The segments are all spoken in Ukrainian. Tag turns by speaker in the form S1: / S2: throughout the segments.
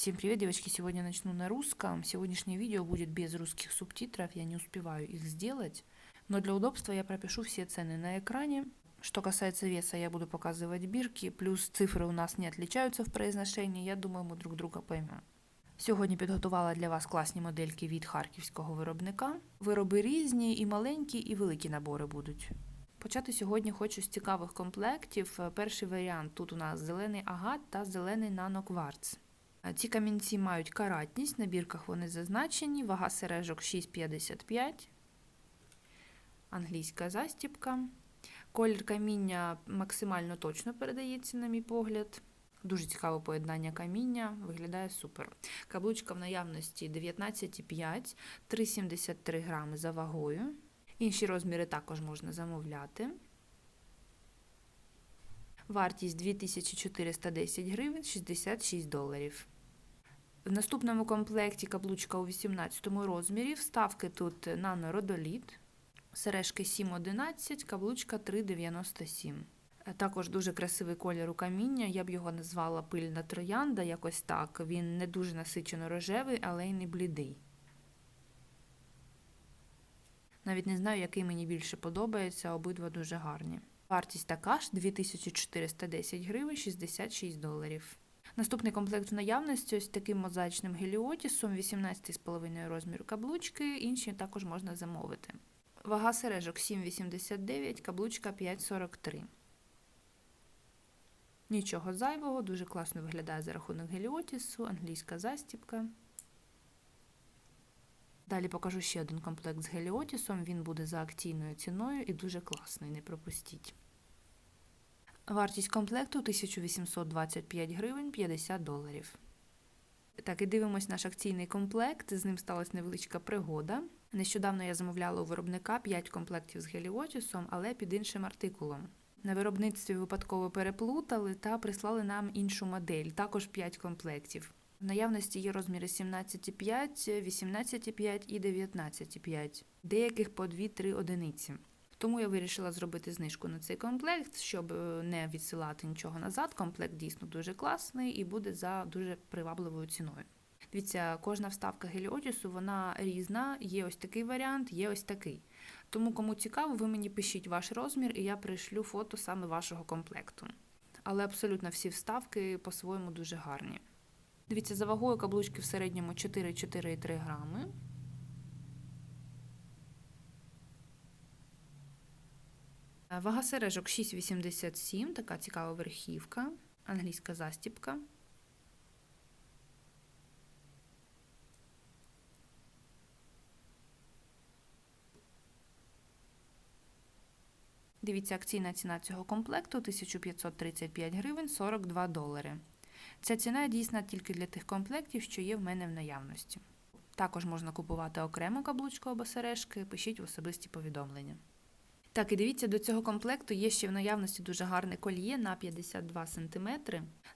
S1: Всем привет, девочки! Сегодня начну на русском. Сегодняшнее видео будет без русских субтитров, я не успеваю их сделать. Но для удобства я пропишу все цены на экране. Что касается веса, я буду показывать бирки, плюс цифры у нас не отличаются в произношении, я думаю, ми друг друга поймемо. Сьогодні підготувала для вас класні модельки від харківського виробника. Вироби різні, і маленькі, і великі набори будуть. Почати сьогодні хочу з цікавих комплектів. Перший варіант тут у нас зелений агат та зелений нанокварц. Ці камінці мають каратність, на бірках вони зазначені, вага сережок 6,55, англійська застіпка. Колір каміння максимально точно передається, на мій погляд. Дуже цікаве поєднання каміння, виглядає супер. Каблучка в наявності 19,5, 3,73 грами за вагою. Інші розміри також можна замовляти. Вартість 2410 гривень 66 доларів. В наступному комплекті каблучка у 18 розмірі. Вставки тут нанородоліт, сережки 7,11, каблучка 3,97. Також дуже красивий колір у каміння. Я б його назвала пильна троянда, якось так. Він не дуже насичено рожевий, але й не блідий. Навіть не знаю, який мені більше подобається, обидва дуже гарні. Вартість така ж 2410 гривень 66 доларів. Наступний комплект в наявності ось таким мозаїчним геліотісом, 18,5 розміру каблучки, інші також можна замовити. Вага сережок 7,89, каблучка 5,43. Нічого зайвого, дуже класно виглядає за рахунок геліотісу, англійська застіпка. Далі покажу ще один комплект з геліотісом. Він буде за акційною ціною і дуже класний, не пропустіть. Вартість комплекту 1825 гривень 50 доларів. Так, і дивимось наш акційний комплект. З ним сталася невеличка пригода. Нещодавно я замовляла у виробника 5 комплектів з геліотісом, але під іншим артикулом. На виробництві випадково переплутали та прислали нам іншу модель, також 5 комплектів. В наявності є розміри 17,5, 18,5 і 19,5, деяких по 2-3 одиниці. Тому я вирішила зробити знижку на цей комплект, щоб не відсилати нічого назад. Комплект дійсно дуже класний і буде за дуже привабливою ціною. Дивіться, кожна вставка геліотісу вона різна, є ось такий варіант, є ось такий. Тому, кому цікаво, ви мені пишіть ваш розмір, і я пришлю фото саме вашого комплекту. Але абсолютно всі вставки по-своєму дуже гарні. Дивіться, за вагою каблучки в середньому 4-4,3 грами. Вага сережок 6,87, така цікава верхівка, англійська застіпка. Дивіться, акційна ціна цього комплекту 1535 гривень 42 долари. Ця ціна дійсна тільки для тих комплектів, що є в мене в наявності. Також можна купувати окремо каблучку або сережки, пишіть в особисті повідомлення. Так, і дивіться, до цього комплекту є ще в наявності дуже гарне кольє на 52 см.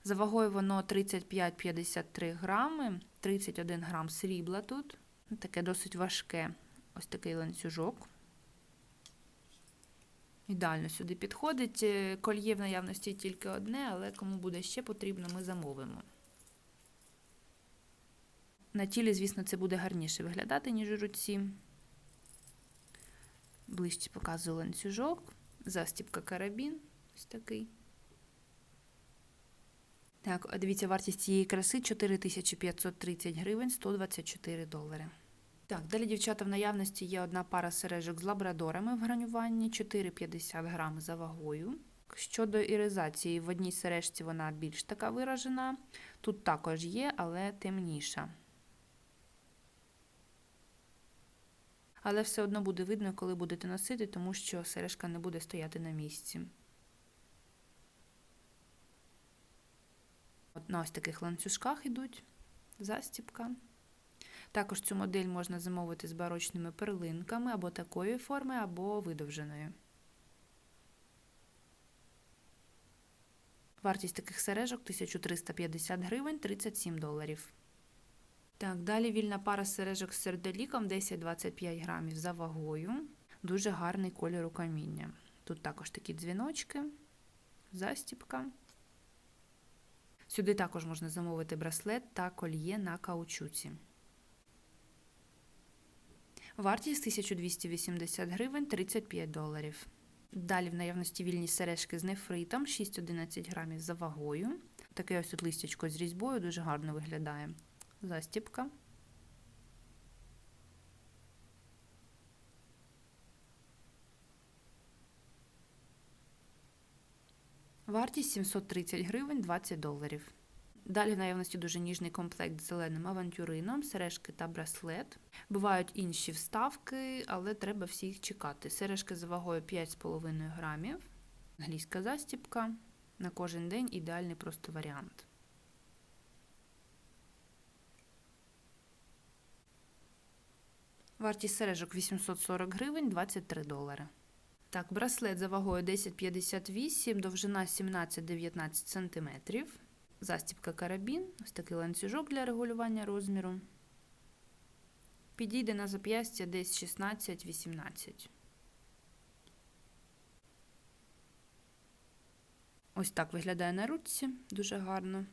S1: За вагою воно 35-53 грами, 31 грам срібла тут. Таке досить важке ось такий ланцюжок. Ідеально сюди підходить. Кольє в наявності тільки одне, але кому буде ще потрібно, ми замовимо. На тілі, звісно, це буде гарніше виглядати, ніж у руці. Ближче показую ланцюжок, застіпка карабін. Ось такий. Так, дивіться, вартість цієї краси 4530 гривень 124 долари. Так, далі, дівчата, в наявності є одна пара сережок з лабрадорами в гранюванні, 4,50 грам за вагою. Щодо іризації, в одній сережці вона більш така виражена. Тут також є, але темніша. Але все одно буде видно, коли будете носити, тому що сережка не буде стояти на місці. От на ось таких ланцюжках йдуть застіпка. Також цю модель можна замовити з барочними перлинками або такої форми, або видовженою. Вартість таких сережок 1350 гривень 37 доларів. Так, далі вільна пара сережок з сердоліком 10-25 грамів за вагою. Дуже гарний кольор у каміння. Тут також такі дзвіночки, застіпка. Сюди також можна замовити браслет та кольє на каучуці. Вартість 1280 гривень 35 доларів. Далі в наявності вільні сережки з нефритом 6-11 грамів за вагою. Таке ось тут листячко з різьбою дуже гарно виглядає. Застіпка. Вартість 730 гривень 20 доларів. Далі в наявності дуже ніжний комплект з зеленим авантюрином, сережки та браслет. Бувають інші вставки, але треба всіх чекати. Сережки за вагою 5,5 грамів, англійська застіпка. На кожен день ідеальний просто варіант. Вартість сережок 840 гривень 23 долари. Так, браслет за вагою 10,58, довжина 17-19 см. Застібка карабін, ось такий ланцюжок для регулювання розміру. Підійде на зап'ястя десь 16-18. Ось так виглядає на ручці, дуже гарно.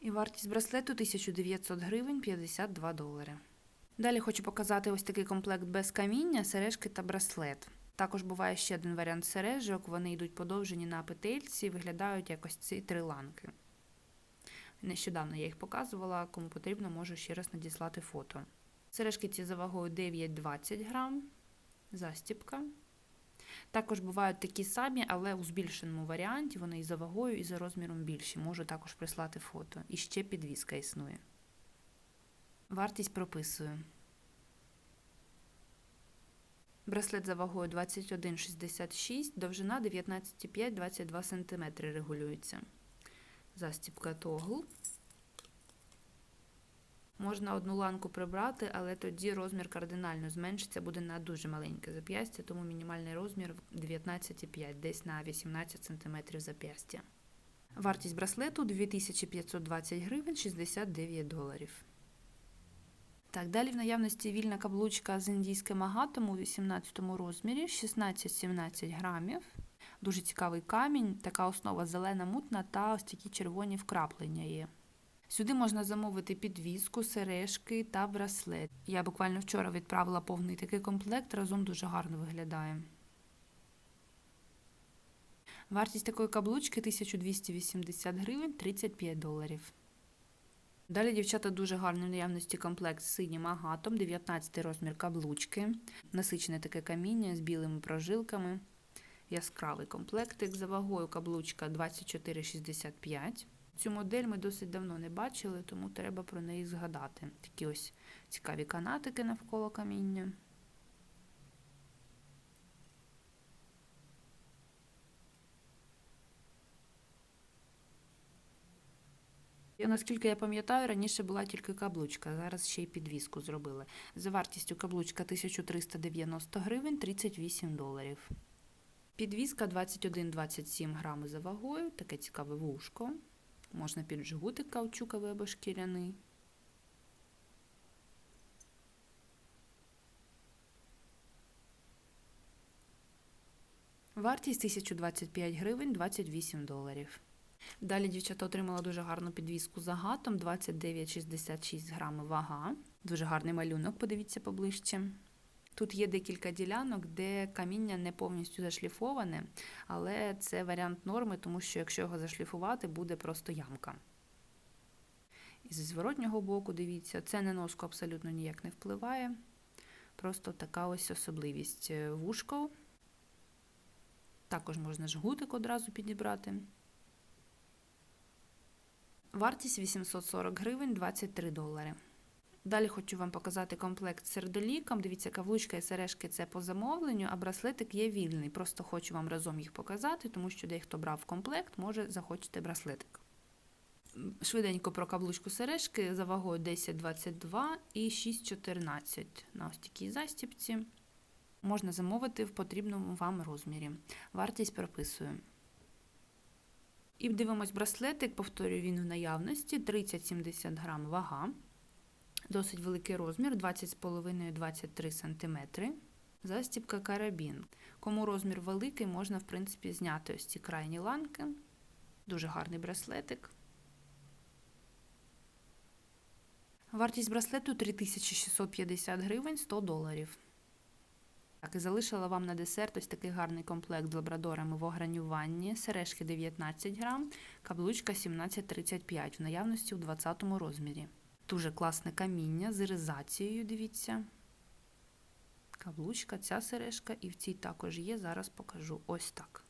S1: І вартість браслету 1900 гривень 52 долари. Далі хочу показати ось такий комплект без каміння, сережки та браслет. Також буває ще один варіант сережок, вони йдуть подовжені на петельці, виглядають якось ці три ланки. Нещодавно я їх показувала, кому потрібно, можу ще раз надіслати фото. Сережки ці за вагою 9-20 грам, застіпка. Також бувають такі самі, але у збільшеному варіанті вони і за вагою, і за розміром більші. Можу також прислати фото. І ще підвіска існує. Вартість прописую. Браслет за вагою 21,66, довжина 19,5-22 см регулюється. Застіпка тогл. Можна одну ланку прибрати, але тоді розмір кардинально зменшиться, буде на дуже маленьке зап'ястя, тому мінімальний розмір 19,5, десь на 18 см зап'ястя. Вартість браслету 2520 гривень 69 доларів. Так, далі в наявності вільна каблучка з індійським агатом у 18 розмірі, 16-17 грамів. Дуже цікавий камінь, така основа зелена мутна та ось такі червоні вкраплення є. Сюди можна замовити підвіску, сережки та браслет. Я буквально вчора відправила повний такий комплект, разом дуже гарно виглядає. Вартість такої каблучки 1280 гривень 35 доларів. Далі, дівчата, дуже гарний в наявності комплект з синім агатом, 19 розмір каблучки, насичене таке каміння з білими прожилками, яскравий комплектик за вагою каблучка 24,65. Цю модель ми досить давно не бачили, тому треба про неї згадати. Такі ось цікаві канатики навколо каміння. І, наскільки я пам'ятаю, раніше була тільки каблучка, зараз ще й підвіску зробили. За вартістю каблучка 1390 гривень 38 доларів. Підвіска 21-27 грами за вагою, таке цікаве вушко. Можна під жгутик каучуковий або шкіряний. Вартість 1025 гривень 28 доларів. Далі дівчата отримала дуже гарну підвіску з агатом 29,66 грами вага. Дуже гарний малюнок, подивіться поближче. Тут є декілька ділянок, де каміння не повністю зашліфоване, але це варіант норми, тому що якщо його зашліфувати, буде просто ямка. І зі зворотнього боку, дивіться, це на носку абсолютно ніяк не впливає. Просто така ось особливість вушко. Також можна жгутик одразу підібрати. Вартість 840 гривень 23 долари. Далі хочу вам показати комплект з сердоліком. Дивіться, каблучка і сережки це по замовленню, а браслетик є вільний. Просто хочу вам разом їх показати, тому що дехто брав комплект, може захочете браслетик. Швиденько про каблучку сережки за вагою 10,22 і 6,14 на ось такій застіпці. Можна замовити в потрібному вам розмірі. Вартість прописую. І дивимось браслетик, повторюю, він в наявності 30-70 грам вага. Досить великий розмір, 20,5-23 см. Застібка карабін. Кому розмір великий, можна, в принципі, зняти ось ці крайні ланки. Дуже гарний браслетик. Вартість браслету 3650 гривень 100 доларів. Так, і залишила вам на десерт ось такий гарний комплект з лабрадорами в огранюванні, сережки 19 грам, каблучка 17,35 в наявності у 20 розмірі. Дуже класне каміння з іризацією, дивіться. Каблучка, ця сережка, і в цій також є. Зараз покажу ось так.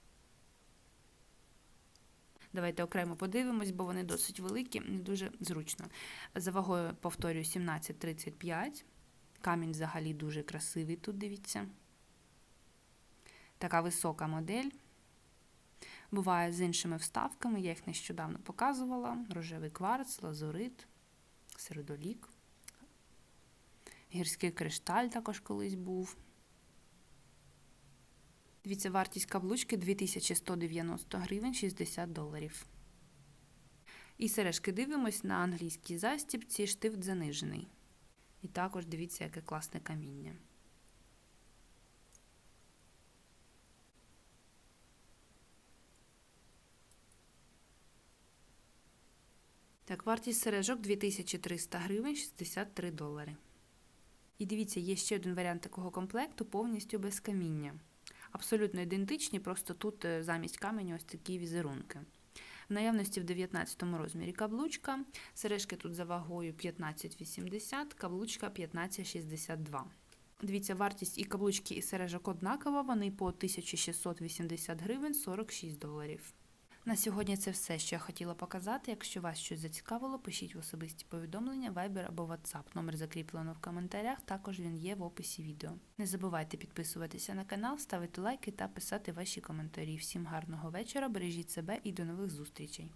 S1: Давайте окремо подивимось, бо вони досить великі, не дуже зручно. За вагою, повторюю, 17,35. Камінь взагалі дуже красивий тут, дивіться. Така висока модель. Буває з іншими вставками, я їх нещодавно показувала. Рожевий кварц, лазурит, середолік. Гірський кришталь також колись був. Дивіться, вартість каблучки 2190 гривень 60 доларів. І сережки дивимось на англійській застібці, штифт занижений. І також дивіться, яке класне каміння. Так, вартість сережок 2300 гривень 63 долари. І дивіться, є ще один варіант такого комплекту повністю без каміння. Абсолютно ідентичні, просто тут е, замість каменю ось такі візерунки. В наявності в 19 розмірі каблучка. Сережки тут за вагою 15,80, каблучка 15,62. Дивіться, вартість і каблучки, і сережок однакова, вони по 1680 гривень 46 доларів. На сьогодні це все, що я хотіла показати. Якщо вас щось зацікавило, пишіть в особисті повідомлення, Viber або WhatsApp. Номер закріплено в коментарях, також він є в описі відео. Не забувайте підписуватися на канал, ставити лайки та писати ваші коментарі. Всім гарного вечора, бережіть себе і до нових зустрічей!